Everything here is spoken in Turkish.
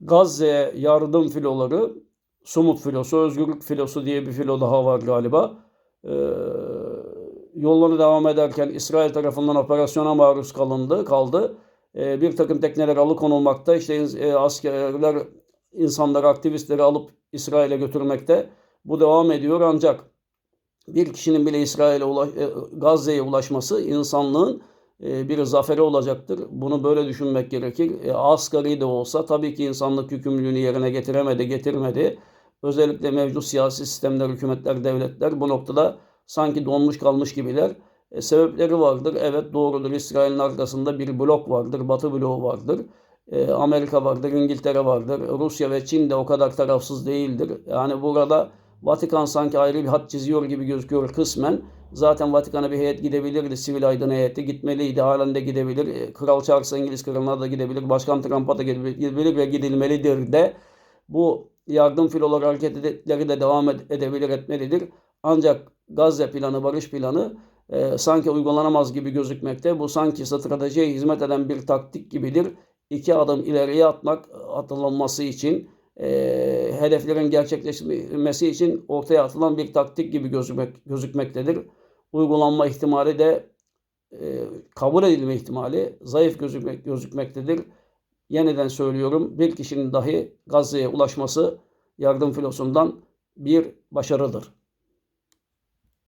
Gazze'ye yardım filoları, Sumut filosu, Özgürlük filosu diye bir filo daha var galiba. Ee, yollarına devam ederken İsrail tarafından operasyona maruz kalındı, kaldı. Ee, bir takım tekneler alıkonulmakta. İşte e, askerler, insanları, aktivistleri alıp İsrail'e götürmekte. Bu devam ediyor ancak bir kişinin bile İsrail'e ulaş, e, Gazze'ye ulaşması insanlığın bir zaferi olacaktır. Bunu böyle düşünmek gerekir. E, asgari de olsa tabii ki insanlık yükümlülüğünü yerine getiremedi, getirmedi. Özellikle mevcut siyasi sistemler, hükümetler, devletler bu noktada sanki donmuş kalmış gibiler. E, sebepleri vardır. Evet doğrudur. İsrail'in arkasında bir blok vardır. Batı bloğu vardır. E, Amerika vardır, İngiltere vardır. Rusya ve Çin de o kadar tarafsız değildir. Yani burada Vatikan sanki ayrı bir hat çiziyor gibi gözüküyor kısmen. Zaten Vatikan'a bir heyet gidebilirdi. Sivil aydın heyeti gitmeliydi. Halen de gidebilir. E, Kral Charles'a İngiliz kralına da gidebilir. Başkan Trump'a da gidebilir ve gidilmelidir de. Bu yardım filoları hareketleri de devam edebilir, etmelidir. Ancak Gazze planı, barış planı e, sanki uygulanamaz gibi gözükmekte. Bu sanki stratejiye hizmet eden bir taktik gibidir. İki adım ileriye atmak, atılması için e, hedeflerin gerçekleşmesi için ortaya atılan bir taktik gibi gözükmek, gözükmektedir. Uygulanma ihtimali de e, kabul edilme ihtimali zayıf gözükmek, gözükmektedir. Yeniden söylüyorum bir kişinin dahi Gazze'ye ulaşması yardım filosundan bir başarıdır.